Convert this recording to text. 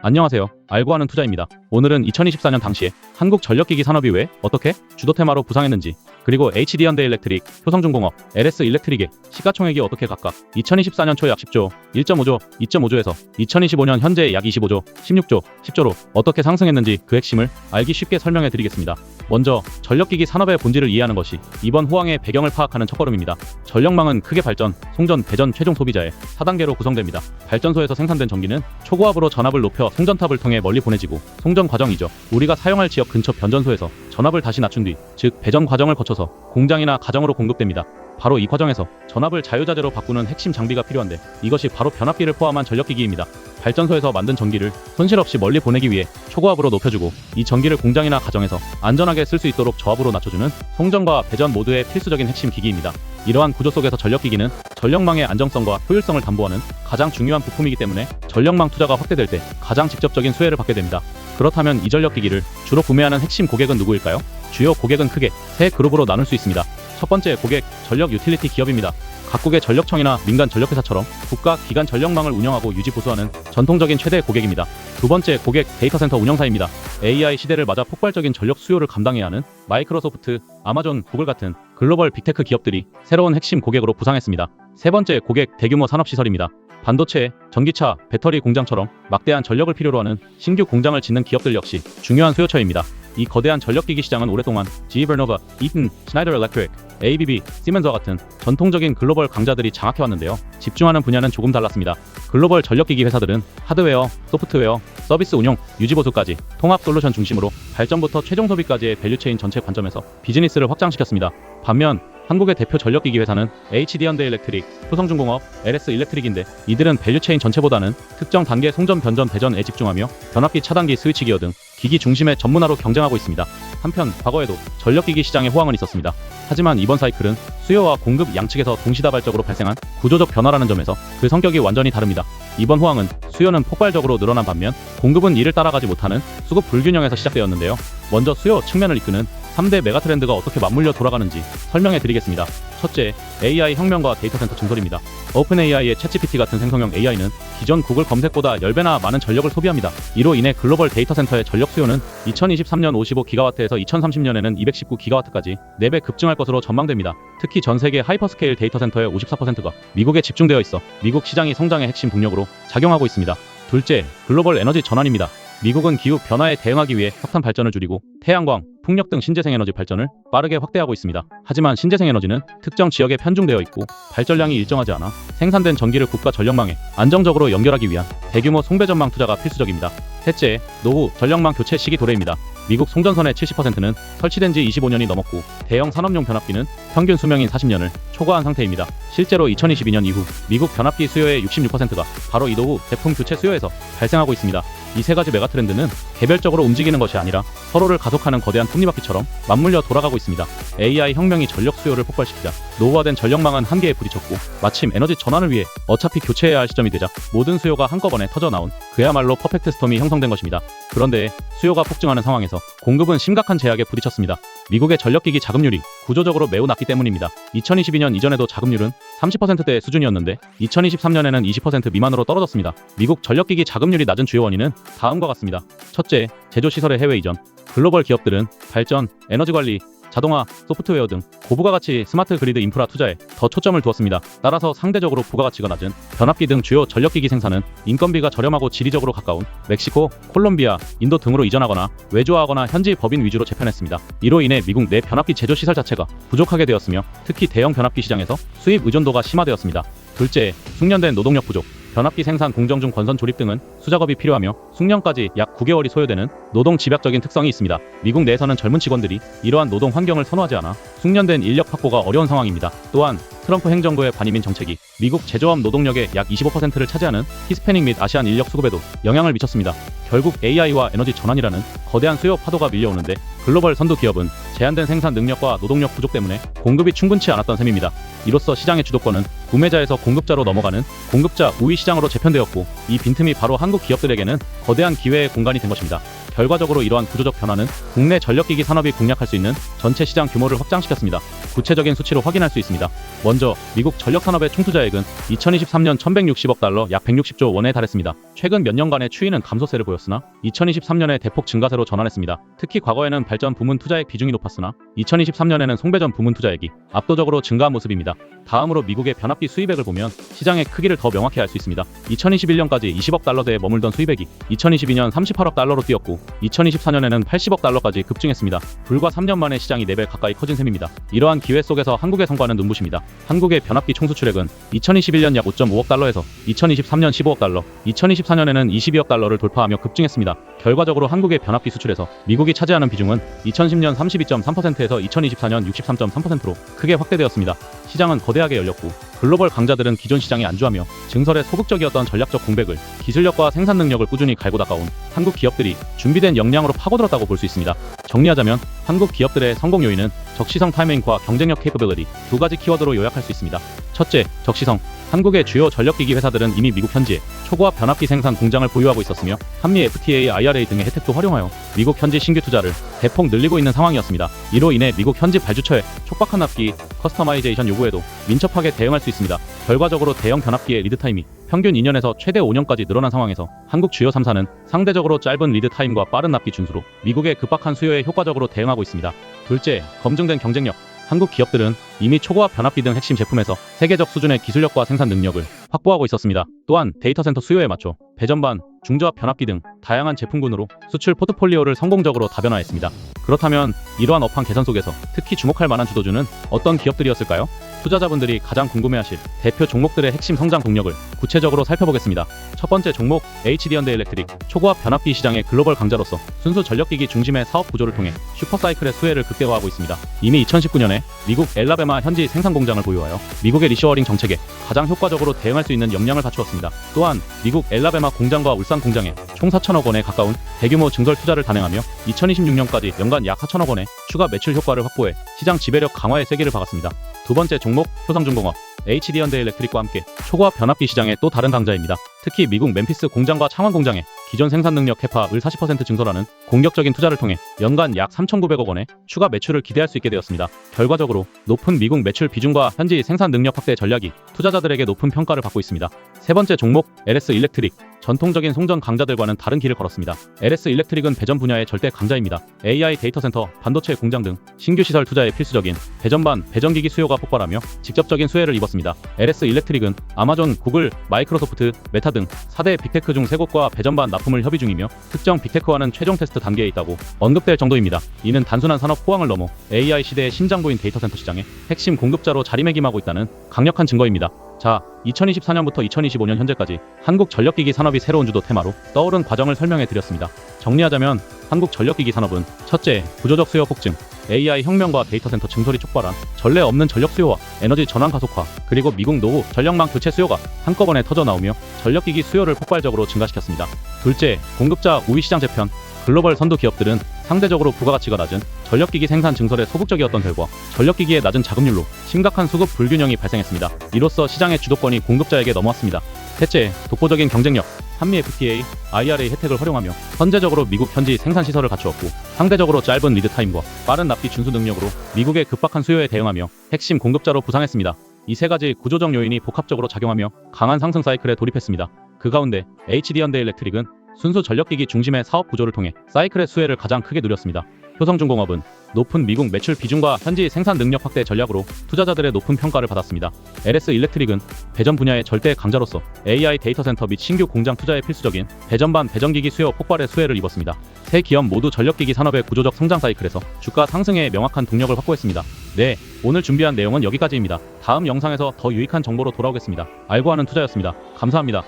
안녕하세요. 알고 하는 투자입니다. 오늘은 2024년 당시에 한국 전력기기 산업이 왜 어떻게 주도 테마로 부상했는지 그리고 HD 현대 일렉트릭, 효성중공업, LS 일렉트릭의 시가총액이 어떻게 각각 2024년 초 약 10조, 1.5조, 2.5조에서 2025년 현재 약 25조, 16조, 10조로 어떻게 상승했는지 그 핵심을 알기 쉽게 설명해 드리겠습니다. 먼저 전력기기 산업의 본질을 이해하는 것이 이번 호황의 배경을 파악하는 첫걸음입니다. 전력망은 크게 발전, 송전, 배전 최종 소비자의 4단계로 구성됩니다. 발전소에서 생산된 전기는 초고압으로 전압을 높여 송전탑을 통해 멀리 보내지고 송전 과정이죠. 우리가 사용할 지역 근처 변전소에서 전압을 다시 낮춘 뒤, 즉 배전 과정을 거쳐서 공장이나 가정으로 공급됩니다. 바로 이 과정에서 전압을 자유자재로 바꾸는 핵심 장비가 필요한데 이것이 바로 변압기를 포함한 전력기기입니다. 발전소에서 만든 전기를 손실 없이 멀리 보내기 위해 초고압으로 높여주고 이 전기를 공장이나 가정에서 안전하게 쓸 수 있도록 저압으로 낮춰주는 송전과 배전 모두의 필수적인 핵심 기기입니다. 이러한 구조 속에서 전력기기는 전력망의 안정성과 효율성을 담보하는 가장 중요한 부품이기 때문에 전력망 투자가 확대될 때 가장 직접적인 수혜를 받게 됩니다. 그렇다면 이 전력기기를 주로 구매하는 핵심 고객은 누구일까요? 주요 고객은 크게 세 그룹으로 나눌 수 있습니다. 첫 번째 고객, 전력 유틸리티 기업입니다. 각국의 전력청이나 민간 전력회사처럼 국가 기관 전력망을 운영하고 유지 보수하는 전통적인 최대 고객입니다. 두 번째 고객 데이터센터 운영사입니다. AI 시대를 맞아 폭발적인 전력 수요를 감당해야 하는 마이크로소프트, 아마존, 구글 같은 글로벌 빅테크 기업들이 새로운 핵심 고객으로 부상했습니다. 세 번째 고객 대규모 산업시설입니다. 반도체, 전기차, 배터리 공장처럼 막대한 전력을 필요로 하는 신규 공장을 짓는 기업들 역시 중요한 수요처입니다. 이 거대한 전력기기 시장은 오랫동안 GE 버노바, 이튼, 슈나이더 일렉트릭, ABB, 시멘즈와 같은 전통적인 글로벌 강자들이 장악해왔는데요. 집중하는 분야는 조금 달랐습니다. 글로벌 전력기기 회사들은 하드웨어, 소프트웨어, 서비스 운용, 유지 보수까지 통합 솔루션 중심으로 발전부터 최종 소비까지의 밸류체인 전체 관점에서 비즈니스를 확장시켰습니다. 반면 한국의 대표 전력기기 회사는 HD 현대 일렉트릭, 효성중공업, LS 일렉트릭인데 이들은 밸류체인 전체보다는 특정 단계 송전 변전 배전에 집중하며 변압기 차단기 스위치 기어 등 기기 중심의 전문화로 경쟁하고 있습니다. 한편 과거에도 전력기기 시장에 호황은 있었습니다. 하지만 이번 사이클은 수요와 공급 양측에서 동시다발적으로 발생한 구조적 변화라는 점에서 그 성격이 완전히 다릅니다. 이번 호황은 수요는 폭발적으로 늘어난 반면 공급은 이를 따라가지 못하는 수급 불균형에서 시작되었는데요. 먼저 수요 측면을 이끄는 3대 메가트렌드가 어떻게 맞물려 돌아가는지 설명해 드리겠습니다. 첫째, AI 혁명과 데이터 센터 증설입니다. 오픈AI의 챗GPT 같은 생성형 AI는 기존 구글 검색보다 10배나 많은 전력을 소비합니다. 이로 인해 글로벌 데이터 센터의 전력 수요는 2023년 55기가와트에서 2030년에는 219기가와트까지 4배 급증할 것으로 전망됩니다. 특히 전 세계 하이퍼스케일 데이터 센터의 54%가 미국에 집중되어 있어 미국 시장이 성장의 핵심 동력으로 작용하고 있습니다. 둘째, 글로벌 에너지 전환입니다. 미국은 기후 변화에 대응하기 위해 석탄 발전을 줄이고 태양광, 풍력 등 신재생 에너지 발전을 빠르게 확대하고 있습니다. 하지만 신재생 에너지는 특정 지역에 편중되어 있고 발전량이 일정하지 않아 생산된 전기를 국가 전력망에 안정적으로 연결하기 위한 대규모 송배전망 투자가 필수적입니다. 셋째, 노후 전력망 교체 시기 도래입니다. 미국 송전선의 70%는 설치된 지 25년이 넘었고 대형 산업용 변압기는 평균 수명인 40년을 초과한 상태입니다. 실제로 2022년 이후 미국 변압기 수요의 66%가 바로 이 노후 제품 교체 수요에서 발생하고 있습니다. 이 세 가지 메가 트렌드는 개별적으로 움직이는 것이 아니라 서로를 가속하는 거대한 톱니바퀴처럼 맞물려 돌아가고 있습니다. AI 혁명이 전력 수요를 폭발시키자 노후화된 전력망은 한계에 부딪혔고 마침 에너지 전환을 위해 어차피 교체해야 할 시점이 되자 모든 수요가 한꺼번에 터져 나온 그야말로 퍼펙트 스톰이 형성된 것입니다. 그런데 수요가 폭증하는 상황에서 공급은 심각한 제약에 부딪혔습니다. 미국의 전력기기 자금률이 구조적으로 매우 낮기 때문입니다. 2022년 이전에도 자금률은 30%대 수준이었는데 2023년에는 20% 미만으로 떨어졌습니다. 미국 전력기기 자금률이 낮은 주요 원인은 다음과 같습니다. 첫째, 제조시설의 해외 이전. 글로벌 기업들은 발전, 에너지 관리, 자동화, 소프트웨어 등 고부가 가치 스마트 그리드 인프라 투자에 더 초점을 두었습니다. 따라서 상대적으로 부가가치가 낮은 변압기 등 주요 전력기기 생산은 인건비가 저렴하고 지리적으로 가까운 멕시코, 콜롬비아, 인도 등으로 이전하거나 외주화하거나 현지 법인 위주로 재편했습니다. 이로 인해 미국 내 변압기 제조 시설 자체가 부족하게 되었으며 특히 대형 변압기 시장에서 수입 의존도가 심화되었습니다. 둘째, 숙련된 노동력 부족. 변압기 생산 공정 중 건선 조립 등은 수작업이 필요하며 숙련까지 약 9개월이 소요되는 노동 집약적인 특성이 있습니다. 미국 내에서는 젊은 직원들이 이러한 노동 환경을 선호하지 않아 숙련된 인력 확보가 어려운 상황입니다. 또한 트럼프 행정부의 반이민 정책이 미국 제조업 노동력의 약 25%를 차지하는 히스패닉 및 아시안 인력 수급에도 영향을 미쳤습니다. 결국 AI와 에너지 전환이라는 거대한 수요 파도가 밀려오는데 글로벌 선두 기업은 제한된 생산 능력과 노동력 부족 때문에 공급이 충분치 않았던 셈입니다. 이로써 시장의 주도권은 구매자에서 공급자로 넘어가는 공급자 우위 시장으로 재편되었고 이 빈틈이 바로 한국 기업들에게는 거대한 기회의 공간이 된 것입니다. 결과적으로 이러한 구조적 변화는 국내 전력기기 산업이 공략할 수 있는 전체 시장 규모를 확장시켰습니다. 구체적인 수치로 확인할 수 있습니다. 먼저 미국 전력 산업의 총투자액은 2023년 1,160억 달러 약 160조 원에 달했습니다. 최근 몇 년간의 추이는 감소세를 보였으나 2023년에 대폭 증가세로 전환했습니다. 특히 과거에는 발전 부문 투자액 비중이 높았으나 2023년에는 송배전 부문 투자액이 압도적으로 증가한 모습입니다. 다음으로 미국의 변압기 수입액을 보면 시장의 크기를 더 명확히 알 수 있습니다. 2021년까지 20억 달러대에 머물던 수입액이 2022년 38억 달러로 뛰었고 2024년에는 80억 달러까지 급증했습니다. 불과 3년 만에 시장이 4배 가까이 커진 셈입니다. 이러한 기회 속에서 한국의 성과는 눈부십니다. 한국의 변압기 총수출액은 2021년 약 5.5억 달러에서 2023년 15억 달러, 2024년에는 22억 달러를 돌파하며 급증했습니다. 결과적으로 한국의 변압기 수출에서 미국이 차지하는 비중은 2010년 32.3%에서 2024년 63.3%로 크게 확대되었습니다. 시장은 거대하게 열렸고 글로벌 강자들은 기존 시장에 안주하며 증설에 소극적이었던 전략적 공백을 기술력과 생산 능력을 꾸준히 갈고 닦아온 한국 기업들이 준비 된 역량으로 파고들었다고 볼 수 있습니다. 정리하자면 한국 기업들의 성공 요인은 적시성 타이밍과 경쟁력 케이퍼빌리티 두 가지 키워드로 요약할 수 있습니다. 첫째, 적시성. 한국의 주요 전력기기 회사들은 이미 미국 현지에 초고압 변압기 생산 공장을 보유하고 있었으며 한미 FTA, IRA 등의 혜택도 활용하여 미국 현지 신규 투자를 대폭 늘리고 있는 상황이었습니다. 이로 인해 미국 현지 발주처의 촉박한 납기, 커스터마이제이션 요구에도 민첩하게 대응할 수 있습니다. 결과적으로 대형 변압기의 리드 타임이 평균 2년에서 최대 5년까지 늘어난 상황에서 한국 주요 3사는 상대적으로 짧은 리드 타임과 빠른 납기 준수로 미국의 급박한 수요에 효과적으로 대응하고 있습니다. 둘째, 검증된 경쟁력. 한국 기업들은 이미 초고압 변압기 등 핵심 제품에서 세계적 수준의 기술력과 생산 능력을 확보하고 있었습니다. 또한 데이터 센터 수요에 맞춰 배전반, 중저압 변압기 등 다양한 제품군으로 수출 포트폴리오를 성공적으로 다변화했습니다. 그렇다면 이러한 업황 개선 속에서 특히 주목할 만한 주도주는 어떤 기업들이었을까요? 투자자분들이 가장 궁금해하실 대표 종목들의 핵심 성장 동력을 구체적으로 살펴보겠습니다. 첫 번째 종목 HD현대 일렉트릭 초고압 변압기 시장의 글로벌 강자로서 순수 전력기기 중심의 사업 구조를 통해 슈퍼사이클의 수혜를 극대화하고 있습니다. 이미 2019년에 미국 엘라베마 현지 생산 공장을 보유하여 미국의 리셔어링 정책에 가장 효과적으로 대응할 수 있는 역량을 갖추었습니다. 또한 미국 엘라베마 공장과 울산 공장에 총 4천억 원에 가까운 대규모 증설 투자를 단행하며 2026년까지 연간 약 4천억 원의 추가 매출 효과를 확보해 시장 지배력 강화의 세기를 박았습니다. 두 번째 종목 효성중공업 HD현대 일렉트릭과 함께 초고압 변압기 시장의 또 다른 강자입니다. 특히 미국 멤피스 공장과 창원 공장에 기존 생산 능력 캐파을 40% 증설하는 공격적인 투자를 통해 연간 약 3,900억 원의 추가 매출을 기대할 수 있게 되었습니다. 결과적으로 높은 미국 매출 비중과 현지 생산 능력 확대 전략이 투자자들에게 높은 평가를 받고 있습니다. 세 번째 종목 LS 일렉트릭 전통적인 송전 강자들과는 다른 길을 걸었습니다. LS 일렉트릭은 배전 분야의 절대 강자입니다. AI 데이터 센터, 반도체 공장 등 신규 시설 투자에 필수적인 배전반, 배전기기 수요가 폭발하며 직접적인 수혜를 입었습니다. LS 일렉트릭은 아마존, 구글, 마이크로소프트, 메타 등 4대 빅테크 중 3곳과 배전반 납품을 협의 중이며 특정 빅테크와는 최종 테스트 단계에 있다고 언급될 정도입니다. 이는 단순한 산업 호황을 넘어 AI 시대의 심장부인 데이터 센터 시장의 핵심 공급자로 자리매김하고 있다는 강력한 증거입니다. 자, 2024년부터 2025년 현재까지 한국 전력기기 산업이 새로운 주도 테마로 떠오른 과정을 설명해 드렸습니다. 정리하자면 한국 전력기기 산업은 첫째, 구조적 수요 폭증, AI 혁명과 데이터 센터 증설이 촉발한 전례 없는 전력 수요와 에너지 전환 가속화, 그리고 미국 노후 전력망 교체 수요가 한꺼번에 터져 나오며 전력기기 수요를 폭발적으로 증가시켰습니다. 둘째, 공급자 우위 시장 재편, 글로벌 선도 기업들은 상대적으로 부가가치가 낮은 전력기기 생산 증설에 소극적이었던 결과 전력기기의 낮은 자금률로 심각한 수급 불균형이 발생했습니다. 이로써 시장의 주도권이 공급자에게 넘어왔습니다. 셋째, 독보적인 경쟁력. 한미 FTA, IRA 혜택을 활용하며 선제적으로 미국 현지 생산 시설을 갖추었고 상대적으로 짧은 리드 타임과 빠른 납기 준수 능력으로 미국의 급박한 수요에 대응하며 핵심 공급자로 부상했습니다. 이 세 가지 구조적 요인이 복합적으로 작용하며 강한 상승 사이클에 돌입했습니다. 그 가운데 HD현대 일렉트릭은 순수 전력기기 중심의 사업 구조를 통해 사이클의 수혜를 가장 크게 누렸습니다. 효성중공업은 높은 미국 매출 비중과 현지 생산 능력 확대 전략으로 투자자들의 높은 평가를 받았습니다. LS 일렉트릭은 배전 분야의 절대 강자로서 AI 데이터 센터 및 신규 공장 투자에 필수적인 배전반 배전기기 수요 폭발의 수혜를 입었습니다. 세 기업 모두 전력기기 산업의 구조적 성장 사이클에서 주가 상승에 명확한 동력을 확보했습니다. 네, 오늘 준비한 내용은 여기까지입니다. 다음 영상에서 더 유익한 정보로 돌아오겠습니다. 알고 하는 투자였습니다. 감사합니다.